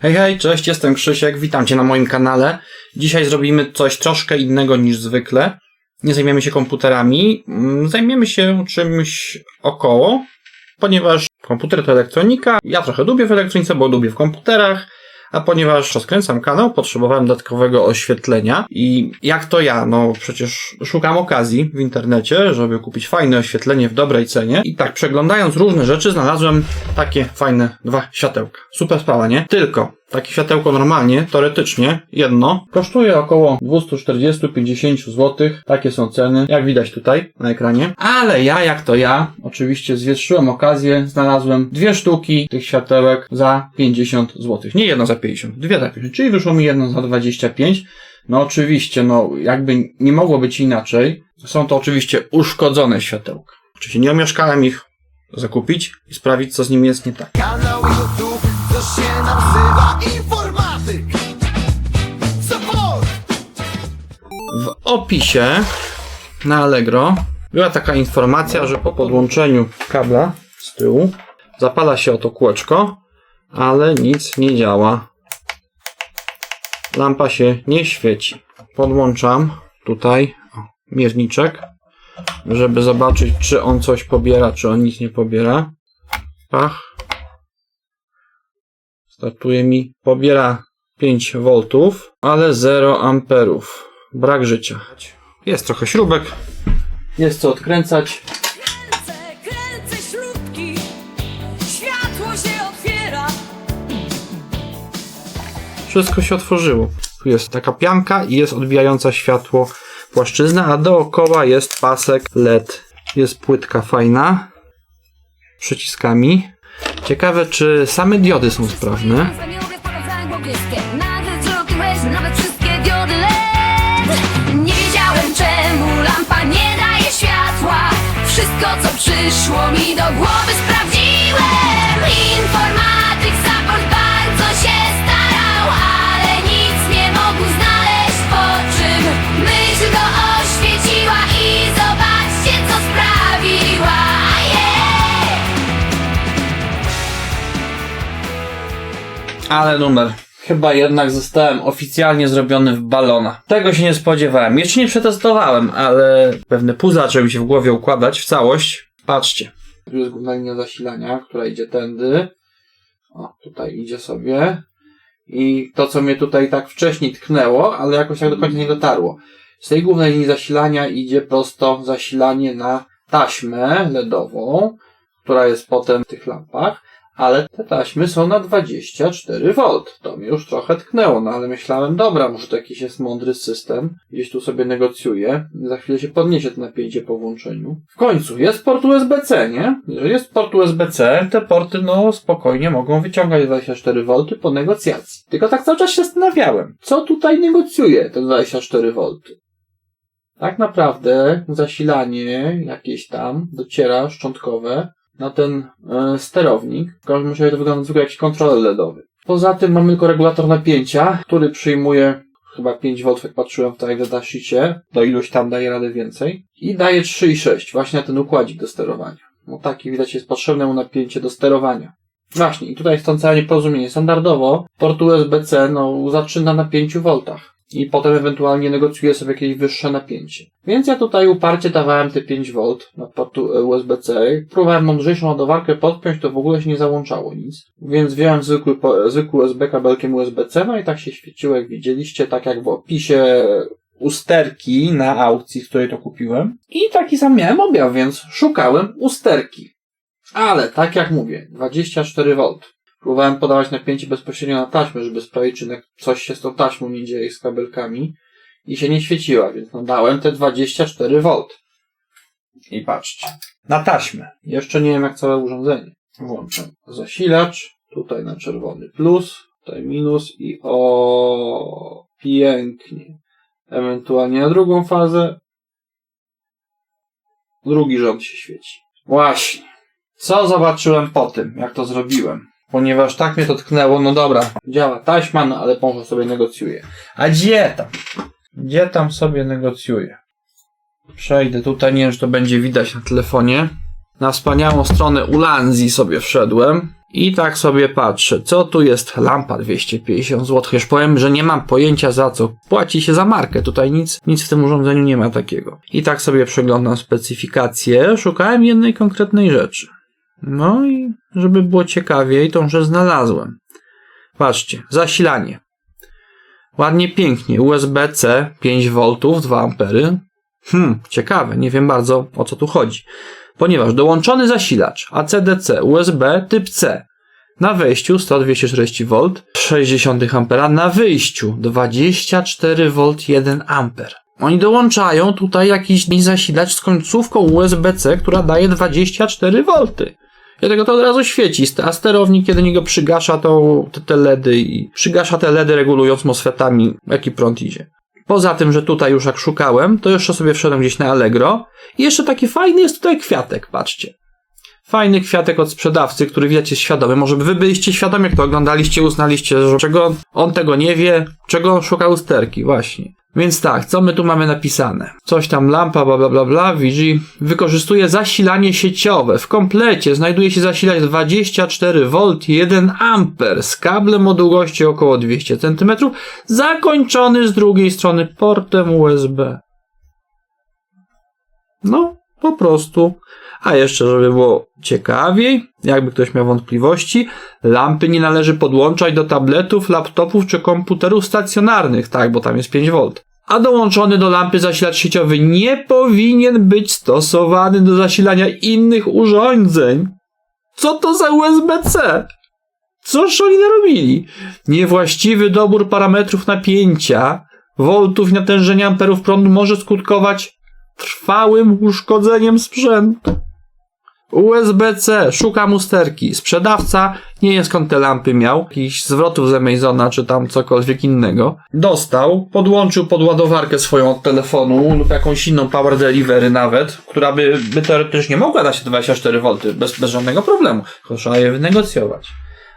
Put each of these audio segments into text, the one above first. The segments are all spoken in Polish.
Hej, hej, cześć, jestem Krzysiek, witam Cię na moim kanale. Dzisiaj zrobimy coś troszkę innego niż zwykle. Nie zajmiemy się komputerami, mm, zajmiemy się czymś około, ponieważ komputer to elektronika, ja trochę lubię w elektronice, bo lubię w komputerach, a ponieważ rozkręcam kanał, potrzebowałem dodatkowego oświetlenia i jak to ja, no przecież szukam okazji w internecie, żeby kupić fajne oświetlenie w dobrej cenie i tak przeglądając różne rzeczy znalazłem takie fajne dwa światełka. Super sprawa, nie? Tylko takie światełko normalnie, teoretycznie, jedno, kosztuje około 240-50 zł. Takie są ceny, jak widać tutaj na ekranie. Ale ja, jak to ja, oczywiście zwietrzyłem okazję, znalazłem dwie sztuki tych światełek za 50 zł. Nie jedno za 50, dwie za 50, czyli wyszło mi jedno za 25. No oczywiście, no jakby nie mogło być inaczej. Są to oczywiście uszkodzone światełka. Oczywiście nie omieszkałem ich zakupić i sprawić, co z nimi jest nie tak. Co się nazywa informatyk Support W opisie na Allegro była taka informacja, że po podłączeniu kabla z tyłu zapala się oto kółeczko, ale nic nie działa. Lampa się nie świeci. Podłączam tutaj mierniczek, żeby zobaczyć, czy on coś pobiera, czy on nic nie pobiera. Pach. Startuje mi. Pobiera 5 V, ale 0 amperów. Brak życia. Jest trochę śrubek. Jest co odkręcać. Kręcę, kręcę śrubki, światło się otwiera. Wszystko się otworzyło. Tu jest taka pianka i jest odbijająca światło płaszczyzna, a dookoła jest pasek LED. Jest płytka fajna. Przyciskami. Ciekawe, czy same diody są sprawne. Nie wiedziałem czemu lampa nie daje światła. Wszystko co przyszło mi do głowy Ale numer. Chyba jednak zostałem oficjalnie zrobiony w balona. Tego się nie spodziewałem. Jeszcze nie przetestowałem, ale pewne puzzle zaczęły mi się w głowie układać w całość. Patrzcie. Tu jest główna linia zasilania, która idzie tędy. O, tutaj idzie sobie. I to, co mnie tutaj tak wcześniej tknęło, ale jakoś tak do końca nie dotarło. Z tej głównej linii zasilania idzie prosto zasilanie na taśmę LEDową, która jest potem w tych lampach ale te taśmy są na 24 V. To mnie już trochę tknęło, no ale myślałem, dobra, może to jakiś jest mądry system, gdzieś tu sobie negocjuję, za chwilę się podniesie to napięcie po włączeniu. W końcu, jest port USB-C, nie? Jeżeli jest port USB-C, te porty, no, spokojnie mogą wyciągać 24 V po negocjacji. Tylko tak cały czas się zastanawiałem, co tutaj negocjuje te 24 V? Tak naprawdę zasilanie jakieś tam dociera szczątkowe na ten e, sterownik. W każdym razie to wygląda zwykle jak jakiś kontroler LEDowy. Poza tym mamy tylko regulator napięcia, który przyjmuje chyba 5 V, jak patrzyłem w tej datasheetie, do iluś tam daje radę więcej. I daje 3,6 właśnie na ten układzik do sterowania. No taki widać jest potrzebne mu napięcie do sterowania. Właśnie, i tutaj jest to całe nieporozumienie. Standardowo port USB-C no, zaczyna na 5 V i potem ewentualnie negocjuje sobie jakieś wyższe napięcie. Więc ja tutaj uparcie dawałem te 5 V na portu USB-C. Próbowałem mądrzejszą ładowarkę podpiąć, to w ogóle się nie załączało nic. Więc wziąłem zwykły, zwykły USB kabelkiem USB-C, no i tak się świeciło, jak widzieliście, tak jak w opisie usterki na aukcji, z której to kupiłem. I taki sam miałem objaw, więc szukałem usterki. Ale tak jak mówię, 24 V. Próbowałem podawać napięcie bezpośrednio na taśmę, żeby sprawdzić, czy coś się z tą taśmą nie dzieje z kabelkami. I się nie świeciła, więc no dałem te 24 V. I patrzcie. Na taśmę. Jeszcze nie wiem jak całe urządzenie. Włączam zasilacz. Tutaj na czerwony plus. Tutaj minus. I o pięknie. Ewentualnie na drugą fazę. Drugi rząd się świeci. Właśnie. Co zobaczyłem po tym, jak to zrobiłem? Ponieważ tak mnie to tknęło, no dobra, działa taśma, no ale może sobie negocjuje. A gdzie tam? Gdzie tam sobie negocjuje? Przejdę tutaj, nie wiem, czy to będzie widać na telefonie. Na wspaniałą stronę Ulanzi sobie wszedłem I tak sobie patrzę, co tu jest lampa 250 zł. Już powiem, że nie mam pojęcia za co. Płaci się za markę, tutaj nic, nic w tym urządzeniu nie ma takiego. I tak sobie przeglądam specyfikację, szukałem jednej konkretnej rzeczy. No i żeby było ciekawiej, tą rzecz znalazłem. Patrzcie, zasilanie. Ładnie, pięknie. USB-C 5V, 2 ampery. Hmm, ciekawe, nie wiem bardzo o co tu chodzi. Ponieważ dołączony zasilacz AC-DC USB typ C na wejściu 100-240V 60 A, na wyjściu 24V 1 A. Oni dołączają tutaj jakiś zasilacz z końcówką USB-C, która daje 24V. Dlatego to od razu świeci, a sterownik, kiedy niego przygasza, to te, LEDy i przygasza te LEDy regulując MOSFETami, jaki prąd idzie. Poza tym, że tutaj już jak szukałem, to jeszcze sobie wszedłem gdzieś na Allegro i jeszcze taki fajny jest tutaj kwiatek, patrzcie. Fajny kwiatek od sprzedawcy, który widać jest świadomy. Może wy byliście świadomi, jak to oglądaliście, uznaliście, że czego on tego nie wie, czego on szuka usterki, właśnie. Więc tak, co my tu mamy napisane? Coś tam lampa, bla bla bla bla, Vigi wykorzystuje zasilanie sieciowe. W komplecie znajduje się zasilacz 24V 1 A z kablem o długości około 200 cm, zakończony z drugiej strony portem USB. No, po prostu. A jeszcze, żeby było ciekawiej, jakby ktoś miał wątpliwości, lampy nie należy podłączać do tabletów, laptopów czy komputerów stacjonarnych, tak, bo tam jest 5V. A dołączony do lampy zasilacz sieciowy nie powinien być stosowany do zasilania innych urządzeń. Co to za USB-C? Coż oni narobili? Niewłaściwy dobór parametrów napięcia, voltów natężenia amperów prądu może skutkować trwałym uszkodzeniem sprzętu. USB-C, szukam usterki. Sprzedawca, nie wiem skąd te lampy miał, jakichś zwrotów z Amazona czy tam cokolwiek innego. Dostał, podłączył pod ładowarkę swoją od telefonu lub jakąś inną power delivery nawet, która by, by teoretycznie mogła dać 24V bez, bez żadnego problemu. Tylko trzeba je wynegocjować.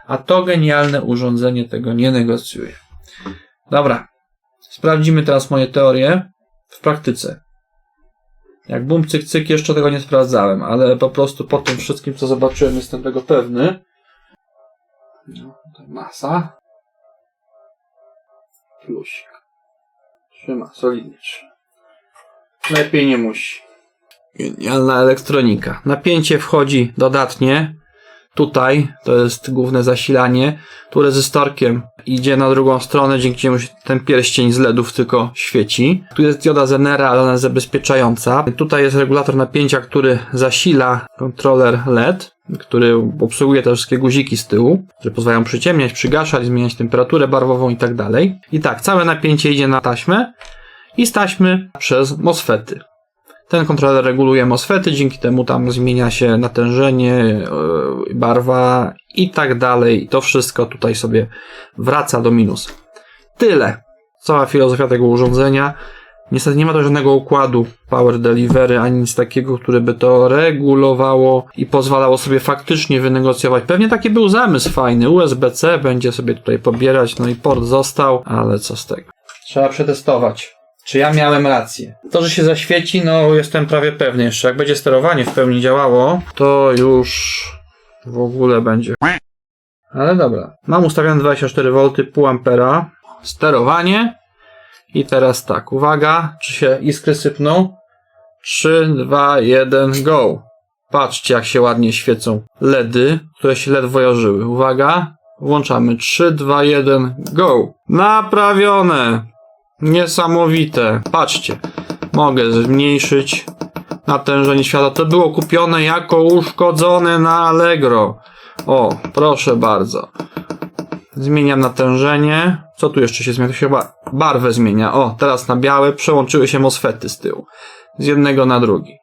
A to genialne urządzenie tego nie negocjuje. Dobra. Sprawdzimy teraz moje teorie w praktyce. Jak bum cyk cyk jeszcze tego nie sprawdzałem, ale po prostu po tym wszystkim co zobaczyłem jestem tego pewny. No, masa. Plusik. Trzyma, solidnie trzyma. Lepiej nie musi. Genialna elektronika. Napięcie wchodzi dodatnie. Tutaj to jest główne zasilanie. Tu rezystorkiem idzie na drugą stronę, dzięki czemu ten pierścień z LEDów tylko świeci. Tu jest dioda Zenera, ale ona jest zabezpieczająca. Tutaj jest regulator napięcia, który zasila kontroler LED, który obsługuje te wszystkie guziki z tyłu, które pozwalają przyciemniać, przygaszać, zmieniać temperaturę barwową i tak dalej. I tak, całe napięcie idzie na taśmę i z taśmy przez MOSFETy. Ten kontroler reguluje MOSFETy, dzięki temu tam zmienia się natężenie, yy, barwa i tak dalej. To wszystko tutaj sobie wraca do minusa. Tyle. Cała filozofia tego urządzenia. Niestety nie ma to żadnego układu Power Delivery, ani nic takiego, które by to regulowało i pozwalało sobie faktycznie wynegocjować. Pewnie taki był zamysł fajny. USB-C będzie sobie tutaj pobierać, no i port został, ale co z tego? Trzeba przetestować. Czy ja miałem rację? To, że się zaświeci, no jestem prawie pewny jeszcze. Jak będzie sterowanie w pełni działało, to już w ogóle będzie. Ale dobra. Mam ustawione 24V, pół ampera. Sterowanie. I teraz tak, uwaga, czy się iskry sypną? 3, 2, 1, go. Patrzcie, jak się ładnie świecą LEDy, które się ledwo jarzyły. Uwaga, włączamy. 3, 2, 1, go. Naprawione. Niesamowite. Patrzcie. Mogę zmniejszyć natężenie światła. To było kupione jako uszkodzone na Allegro. O, proszę bardzo. Zmieniam natężenie. Co tu jeszcze się zmienia? To się chyba barwę zmienia. O, teraz na białe przełączyły się MOSFETy z tyłu. Z jednego na drugi.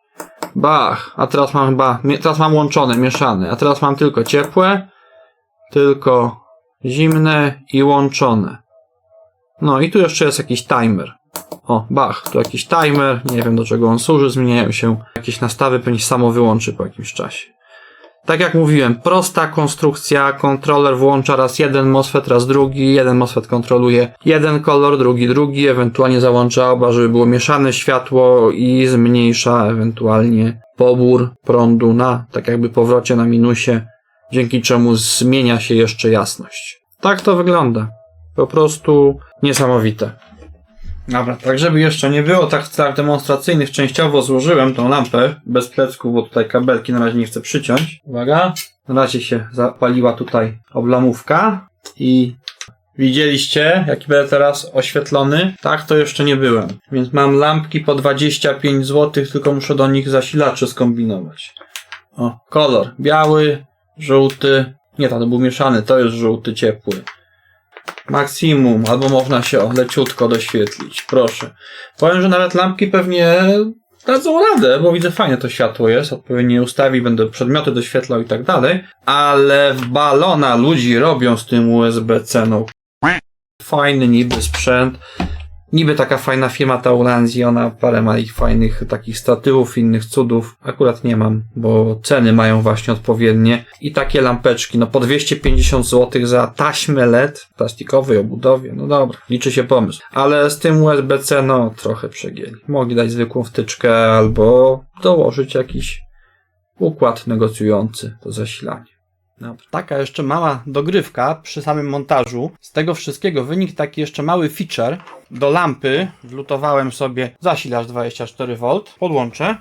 Bach. A teraz mam chyba, teraz mam łączone, mieszane. A teraz mam tylko ciepłe, tylko zimne i łączone. No i tu jeszcze jest jakiś timer. O, bach, tu jakiś timer, nie wiem do czego on służy, zmieniają się jakieś nastawy, pewnie samo wyłączy po jakimś czasie. Tak jak mówiłem, prosta konstrukcja, kontroler włącza raz jeden MOSFET, raz drugi, jeden MOSFET kontroluje jeden kolor, drugi drugi, ewentualnie załącza oba, żeby było mieszane światło i zmniejsza ewentualnie pobór prądu na, tak jakby powrocie na minusie dzięki czemu zmienia się jeszcze jasność. Tak to wygląda. Po prostu niesamowite. Dobra, tak żeby jeszcze nie było tak w celach demonstracyjnych, częściowo złożyłem tą lampę bez plecków, bo tutaj kabelki na razie nie chcę przyciąć. Uwaga. Na razie się zapaliła tutaj oblamówka i widzieliście, jaki będę teraz oświetlony? Tak to jeszcze nie byłem. Więc mam lampki po 25 zł, tylko muszę do nich zasilacze skombinować. O, kolor biały, żółty. Nie, to był mieszany, to jest żółty ciepły. Maksimum, albo można się o leciutko doświetlić. Proszę. Powiem, że nawet lampki pewnie dadzą radę, bo widzę fajne to światło jest. Odpowiednio ustawi, będę przedmioty doświetlał i tak dalej. Ale w balona ludzi robią z tym USB-C. No. Fajny niby sprzęt. Niby taka fajna firma ta Ulanzi, ona parę ma ich fajnych takich statywów, innych cudów. Akurat nie mam, bo ceny mają właśnie odpowiednie. I takie lampeczki, no po 250 zł za taśmę LED plastikowej obudowie. No dobra, liczy się pomysł. Ale z tym USB-C, no trochę przegięli. Mogli dać zwykłą wtyczkę albo dołożyć jakiś układ negocjujący to zasilanie. Taka jeszcze mała dogrywka przy samym montażu. Z tego wszystkiego wynik taki jeszcze mały feature. Do lampy wlutowałem sobie zasilacz 24V. Podłączę.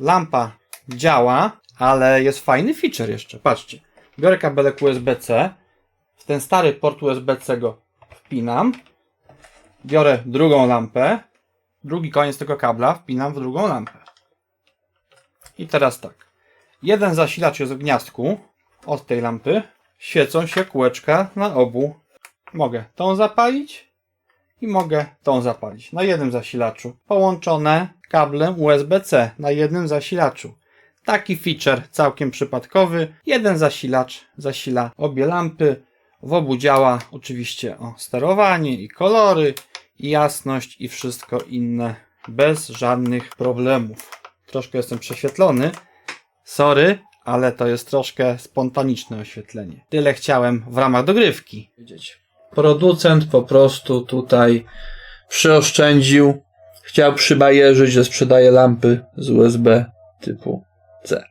Lampa działa, ale jest fajny feature jeszcze. Patrzcie. Biorę kabelek USB-C. W ten stary port USB-C go wpinam. Biorę drugą lampę. Drugi koniec tego kabla wpinam w drugą lampę. I teraz tak. Jeden zasilacz jest w gniazdku od tej lampy. Świecą się kółeczka na obu. Mogę tą zapalić i mogę tą zapalić. Na jednym zasilaczu. Połączone kablem USB-C na jednym zasilaczu. Taki feature całkiem przypadkowy. Jeden zasilacz zasila obie lampy. W obu działa oczywiście o sterowanie i kolory, i jasność i wszystko inne bez żadnych problemów. Troszkę jestem prześwietlony. Sorry, ale to jest troszkę spontaniczne oświetlenie. Tyle chciałem w ramach dogrywki. Producent po prostu tutaj przyoszczędził. Chciał przybajerzyć, że sprzedaje lampy z USB typu C.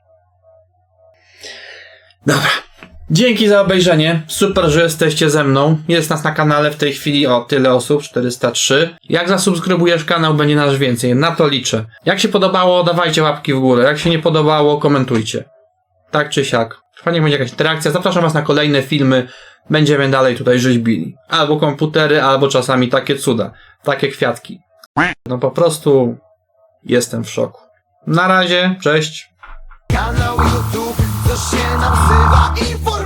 Dobra. Dzięki za obejrzenie. Super, że jesteście ze mną. Jest nas na kanale w tej chwili o tyle osób, 403. Jak zasubskrybujesz kanał, będzie nas więcej. Na to liczę. Jak się podobało, dawajcie łapki w górę. Jak się nie podobało, komentujcie. Tak czy siak. Fajnie będzie jakaś interakcja. Zapraszam Was na kolejne filmy. Będziemy dalej tutaj rzeźbili. Albo komputery, albo czasami takie cuda. Takie kwiatki. No po prostu jestem w szoku. Na razie, cześć. Się nazywa Inform